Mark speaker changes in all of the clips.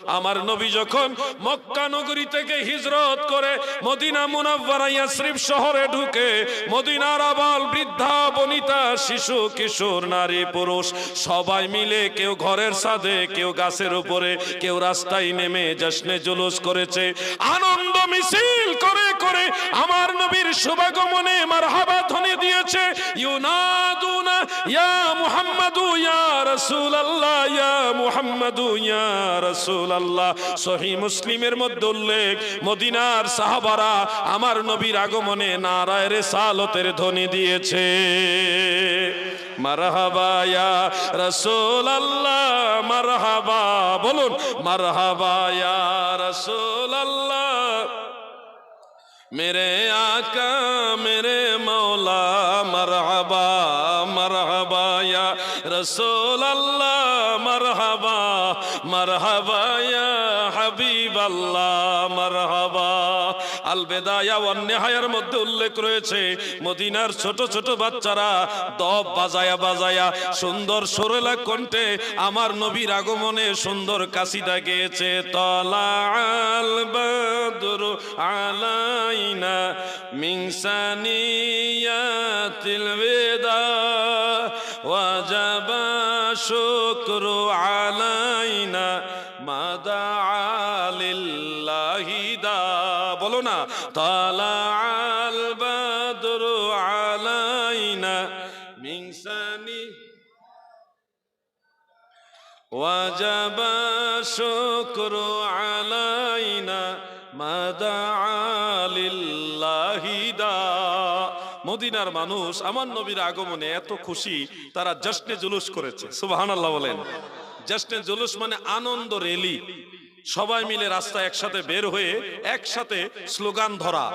Speaker 1: আমার নবী যখন মক্কা নগরী থেকে হিজরত করে মদিনা মুনাব্বারা ইয়াসরিফ শহরে ঢুকে, মদিনার আবাল বৃদ্ধা, বনিতা, শিশু, কিশোর, নারী, পুরুষ, সবাই মিলে কেউ ঘরের সাথে কেউ গাছের উপরে, কেউ রাস্তায় নেমে জশ্নে জুলুস করেছে। আনন্দ মিছিল করে করে আমার নবীর শুভাগমনে মুসলিমের উল্লেখ, মদিনার সাহাবারা আমার নবীর আগমনে নারায় সালতের ধ্বনি দিয়েছে। মারহাবা ইয়া রাসূলুল্লাহ, মারহাবা, বলুন, মারহাবা রসুল আল্লাহ মেরে আকা, মেরে মৌলা মারহাবা রসোল আল্লাহ, মরহবা মরহবা হাবিব আল্লাহ মরহবা। আল বেদায়া অন্যায়ের মধ্যে উল্লেখ রয়েছে, মদিনার ছোট ছোট বাচ্চারা দব বাজায়া বাজায়া সুন্দর সরলা কণ্ঠে আমার নবীর আগমনে সুন্দর কাশিটা গেয়েছে। তলা আল বদরু আলাইনা মিংসানি الشكر علينا ما دعا لله دا بولونا طلع البدر علينا من سني وجب الشكر علينا ما دعا মদিনার মানুষ আমার নবীর আগমনে এত খুশি, তারা জশ্নে জুলুস করেছে। সুবহানাল্লাহ বলেন। জশ্নে জুলুস মানে আনন্দ রেলি। সবাই মিলে রাস্তা একসাথে বের হয়ে একসাথে স্লোগান ধরা।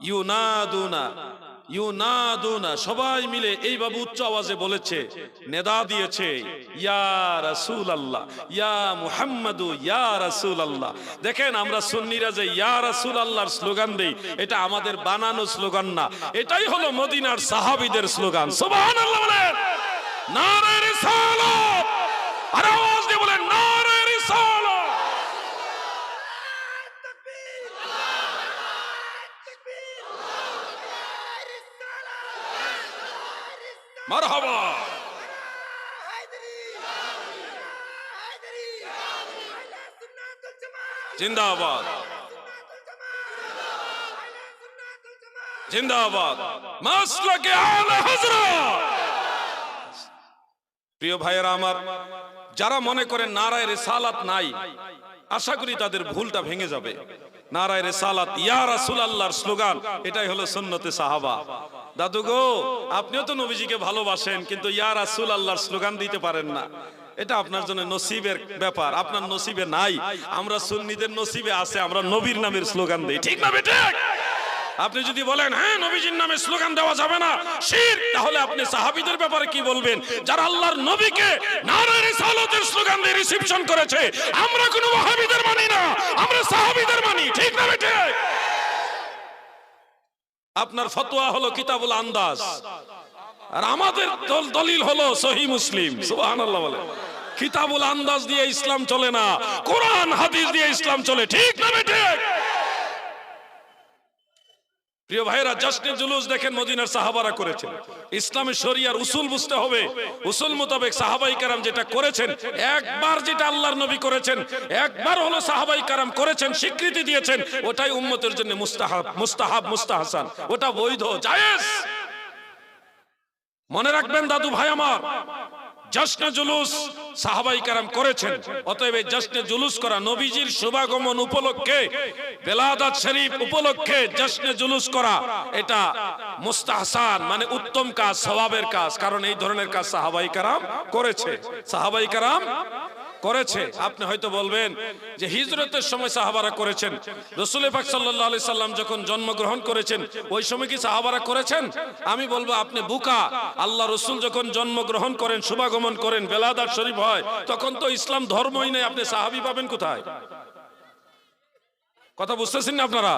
Speaker 1: ইউনাদুনা। ইউনাদুনা, সবাই মিলে এই বাবু উচ্চ আওয়াজে বলেছে, নেদা দিয়েছে, ইয়া রাসূল আল্লাহ ইয়া মুহাম্মাদু, ইয়া রাসূল আল্লাহ দেখেন আমরা সুন্নিরা যে ইয়া রাসূল আল্লাহর স্লোগান দেই, এটা আমাদের বানানো স্লোগান না, এটাই হলো মদিনার সাহাবীদের স্লোগান। সুবহানাল্লাহ বলেন নারে রিসালাত। আর আওয়াজ দিয়ে বলেন নারে রিসালাত মারহাবা। জিন্দাবাদ। জিন্দাবাদ। মাসলাকে আলা হযরত প্রিয় ভাইয়েরা আমার, যারা মনে করেন নারায় রেসালাত নাই, আশা করি তাদের ভুলটা ভেঙে যাবে। নারায় রেসালাত ইয়া রাসূল আল্লাহর স্লোগান, এটাই হলো সুন্নতে সাহাবা। দাদু গো, আপনিও তো নবীজিকে ভালোবাসেন, কিন্তু ইয়া রাসূল আল্লাহর স্লোগান দিতে পারেন না। এটা আপনার জন্য নসিবের ব্যাপার, আপনার নসিবে নাই। আমরা সুন্নিদের নসিবে আছে, আমরা নবীর নামের স্লোগান দিই। ঠিক না বেটে? আপনি যদি বলেন হ্যাঁ নবীজির নামে স্লোগান দেওয়া যাবে না, শির, তাহলে আপনি সাহাবিদের ব্যাপারে কি বলবেন? যারা আল্লাহর নবীকে নারায়ে রিসালাতের স্লোগান দিয়ে রিসিপশন করেছে, আমরা কোনো ওয়াহাবীদের মানি না, আমরা সাহাবিদের মানি। ঠিক না বেটে? আপনার ফতোয়া হলো কিতাবুল আন্দাজ। আর আমাদের দল- দলিল হলো সহি মুসলিম। সুবহানাল্লাহ বলে। কিতাবুল আন্দাজ দিয়ে ইসলাম চলে না, কোরআন, হাদিস দিয়ে ইসলাম চলে। ঠিক না বেটে প্রিয় ভাইরা জাসনে জুলুস দেখেন মদিনার সাহাবারা করেছেন। ইসলামের শরিয়ার উসুল বুঝতে হবে। উসুল মোতাবেক সাহাবাই কারাম যেটা করেছেন, একবার যেটা আল্লাহর নবী করেছেন, একবার হলো সাহাবাই কারাম করেছেন, স্বীকৃতি দিয়েছেন, ওটাই উম্মতের জন্য মুস্তাহাব মুস্তাহাব, মুস্তাহাসান। ওটা বৈধ, জায়েজ। মনে রাখবেন দাদু ভাই আমার জশ্নে জুলুস সাহাবাই কারাম করেছেন। অতএব এই জশ্নে জুলুস করা নবীজির শুভাগমন উপলক্ষে, বেলাদাত শরীফ উপলক্ষে জশ্নে জুলুস করা, এটা মুস্তাহসান মানে উত্তম কাজ সওয়াবের কাজ, কারণ এই ধরনের কাজ সাহাবাই কারাম করেছে। সাহাবাই কারাম করেছে। আপনি হয়তো বলবেন যে হিজরতের সময় সাহাবারা করেছেন। রসুল পাক সাল্লাহ আলি সাল্লাম যখন জন্মগ্রহণ করেছেন, ওই সময় কি সাহাবারা করেছেন? আমি বলব, আপনি বুকা। আল্লাহ রসুল যখন জন্মগ্রহণ করেন, শুভাগমন করেন, বেলাদার শরীফ হয়, তখন তো ইসলাম ধর্মই নেই। আপনি সাহাবি পাবেন কোথায়? কথা বুঝতেছেন না আপনারা?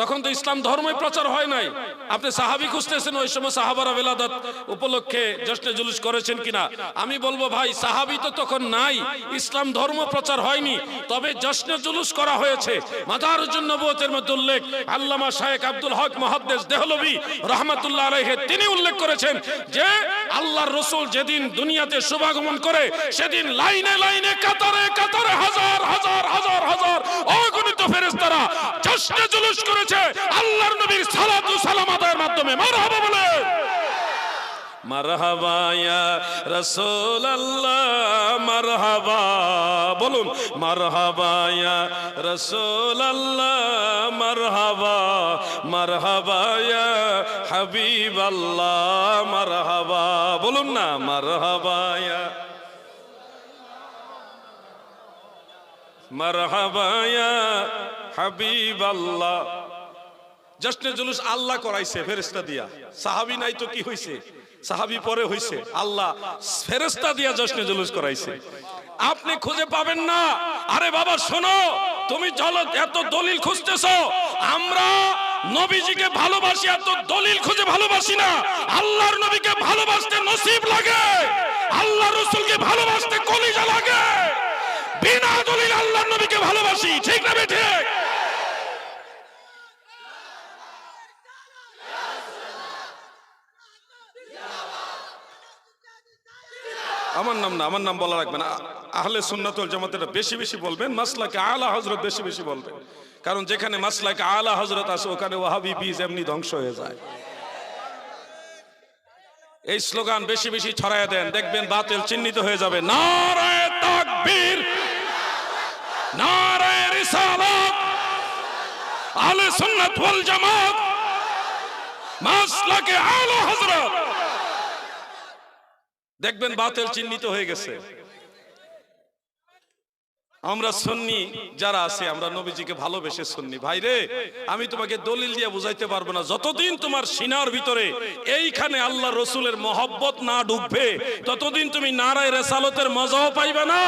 Speaker 1: তখন তো ইসলাম ধর্মই প্রচার হয় নাই। আপনি সাহাবি খুঁজতেছেন, ওই সময় সাহাবারা বেলাদাত উপলক্ষে জশ্নে জুলুস করেছেন কিনা? আমি বলব ভাই, সাহাবি তো তখন নাই, ইসলাম ধর্ম প্রচার হয়নি, তবে জশ্নে জুলুস করা হয়েছে। মাতার জন্য নবুয়তের মধ্যে উল্লেখ, আল্লামা শায়েখ আব্দুল হক মহাদ্দেশ দেহলবি রহমাতুল্লাহ আলাইহে তিনি উল্লেখ করেছেন যে, আল্লাহর রসুল যেদিন দুনিয়াতে শুভাগমন করে, সেদিন লাইনে লাইনে কাতারে কাতারে হাজার হাজার হাজার হাজার অগণিত ফেরেশতারা জশ্নে জুলুস করেছে। আল্লাহর নবীর সালাতু সালাম আদায়ের মাধ্যমে। মারহাবা বলে। মারহাবা ইয়া রাসূলুল্লাহ, মারহাবা। বলুন, মারহাবা ইয়া রাসূলুল্লাহ, মারহাবা। মারহাবা ইয়া হাবিবাল্লাহ, মারহাবা। বলুন না, মারহাবা ইয়া হাবিবাল্লাহ। জশ্নে জুলুস আল্লাহ করাইছে ফেরেস্তা দিয়া। সাহাবি নাই তো কি হইছে? সাহাবি পরে হইছে। আল্লাহ ফেরেস্তা দিয়া জশ্নে জুলুস করাইছে। আপনি খুঁজে পাবেন না। আরে বাবা, শোনো, তুমি জল এত দলিল খুঁজতেছো। আমরা নবীজিকে ভালোবাসি, এত দলিল খুঁজে ভালোবাসি না। আল্লাহর নবীকে ভালোবাসতে নসিব লাগে। আল্লাহ রসুলকে ভালোবাসতে কলিজা লাগে। বিনা দলিল আল্লাহর নবীকে ভালোবাসি। ঠিক না ঠিক? আমার নাম না, আমার নাম বলা রাখবেন আহলে সুন্নাতুল জামাত এটা বেশি বেশি বলবেন, মাসলাকে আলা হজরত বেশি বেশি বলবেন। কারণ যেখানে মাসলাকে আলা হজরত আছে, ওখানে ওয়াহাবি বীজ এমনি ধ্বংস হয়ে যায়। এই স্লোগান বেশি বেশি ছড়ায় দেন, দেখবেন বাতিল চিহ্নিত হয়ে যাবে। নারায়ে তাকবীর! দেখবেন বাতিল চিহ্নিত হয়ে গেছে। আমরা সুন্নি যারা আছে, আমরা নবীজিকে ভালোবেসে সুন্নি। ভাই রে, আমি তোমাকে দলিল দিয়ে বুঝাইতে পারব না, যতদিন তোমার সিনার ভিতরে এইখানে আল্লাহ রসুলের মহব্বত না ঢুকবে ততদিন তুমি নারায় রেসালতের মজাও পাইবে না।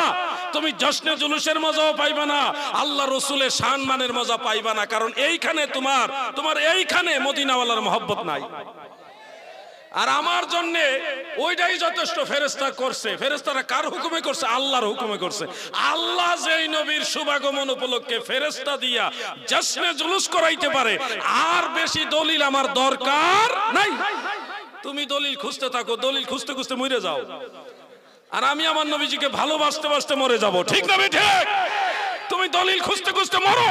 Speaker 1: তুমি জশ্নে জুলুসের মজাও পাইবে না। আল্লাহ রসুলের সম্মানের মজা পাইবা না। কারণ এইখানে তোমার তোমার এইখানে মদিনাওয়ালার মহব্বত নাই। আর আমার জন্য ওইটাই যথেষ্ট ফেরেস্তা করছে। ফেরেস্তারা কার হুকুমে করছে? আল্লাহর হুকুমে করছে। আল্লাহ যেই নবীর শুভাগমন উপলক্ষে ফেরেস্তা দিয়া জশ্নে জুলুস করাইতে পারে, আর বেশি দলিল আমার দরকার নাই। তুমি দলিল খুঁজতে থাকো, দলিল খুঁজতে খুঁজতে মরে যাও। আর আমি আমার নবীজিকে ভালোবাসতে বাসতে মরে যাব। ঠিক না ঠিক? তুমি দলিল খুঁজতে খুঁজতে মরো।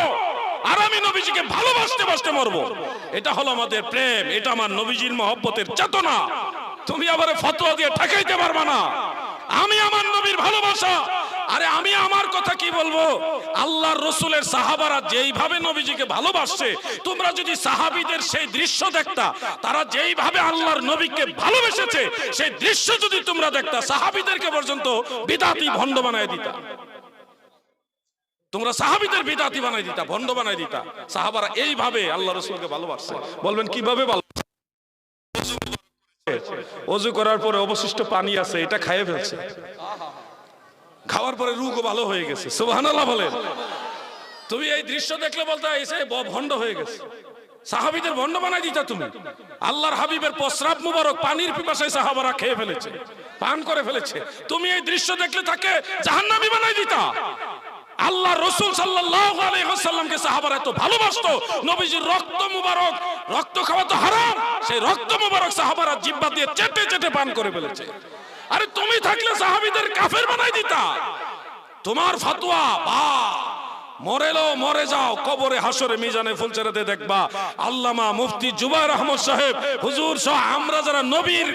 Speaker 1: আর আমি নবীজিকে ভালোবাসতে বাসতে মরবো। এটা হলো আমাদের প্রেম, এটা আমার নবীজির মহব্বতের চেতনা। তুমি আবার ফতোয়া দিয়ে ঠেকাইতে পারবা না। আমি আমার নবীর ভালোবাসা আরে আমি আমার কথা কি বলব? আল্লাহর রসুলের সাহাবারা যেইভাবে নবীজিকে ভালোবাসছে, তোমরা যদি সাহাবীদের সেই দৃশ্য দেখতা, তারা যেইভাবে আল্লাহর নবীকে ভালোবেসেছে, সেই দৃশ্য যদি তোমরা দেখতা, সাহাবীদেরকে পর্যন্ত বিদাতি ভণ্ড বানায় দিতা। তোমরা সাহাবীদের বিদাতি বানাই দিতা, ভণ্ড বানাই দিতা। সাহাবারা এইভাবে আল্লাহ রসুলকে ভালোবাসছে। বলবেন, কীভাবে অজু করার পরে অবশিষ্ট পানি আছে, এটা খাইয়ে ফেলছে। খাওয়ার পরে রুগও ভালো হয়ে গেছে। বলেন। তুমি এই দৃশ্য দেখলে বলতে এসে ভণ্ড হয়ে গেছে। সাহাবিদের ভণ্ড বানাই দিতা তুমি। আল্লাহর হাবিবের প্রস্রাব মুবারক পানির পিপাসায় সাহাবারা খেয়ে ফেলেছে, পান করে ফেলেছে। তুমি এই দৃশ্য দেখলে তাকে জাহান্নামী বানাই দিতা। আল্লাহ রসুল সাল্লাল্লাহু আলাইহি ওয়াসাল্লামকে সাহাবারা এত ভালোবাসতো, নবীজির রক্ত মুবারক, রক্ত খাওয়া তো হারাম, সেই রক্ত মুবারক সাহাবারা জিব্বা দিয়ে চেটে চেটে পান করে ফেলেছে। আরে তুমি থাকলে সাহাবিদের কাফের বানাই দিতা। তোমার ফতোয়া, বা মরেলো মরে যাও, কবরে হাসরে মিজানে ফুলচেরাতে দেখবা। আল্লামা মুফতি জুবাইর আহমদ সাহেব, হুজুর সহ আমরা যারা নবীর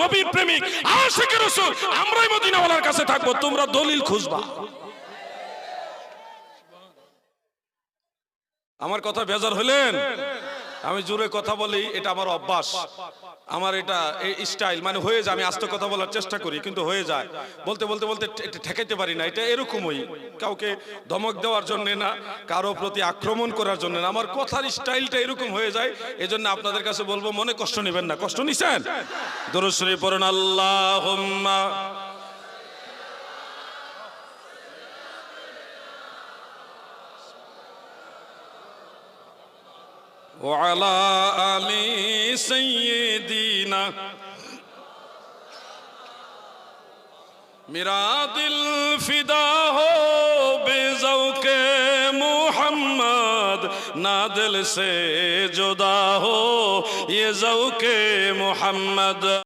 Speaker 1: নবীর প্রেমিক আশিকের রাসূল, আমরাই মদিনাওয়ালার কাছে থাকব, তোমরা দলিল খুঁজবা। আমার কথা বেজার হলেন আমি জোরে কথা বলি, এটা আমার অভ্যাস। আমার এটা এই স্টাইল মানে হয়ে যায়, আমি আস্তে কথা বলার চেষ্টা করি, কিন্তু হয়ে যায়। বলতে বলতে বলতে ঠেকাইতে পারি না, এটা এরকমই। কাউকে ধমক দেওয়ার জন্য না, কারও প্রতি আক্রমণ করার জন্য না। আমার কথার স্টাইলটা এরকম হয়ে যায়, এজন্য আপনাদের কাছে বলব, মনে কষ্ট নেবেন না। কষ্ট নিছেন? দরশ্রী পড়ুন আল্লাহ وعلى آل سيدنا میرا دل فدا ہو بے ذوق محمد نہ دل سے جدا ہو یہ ذوق محمد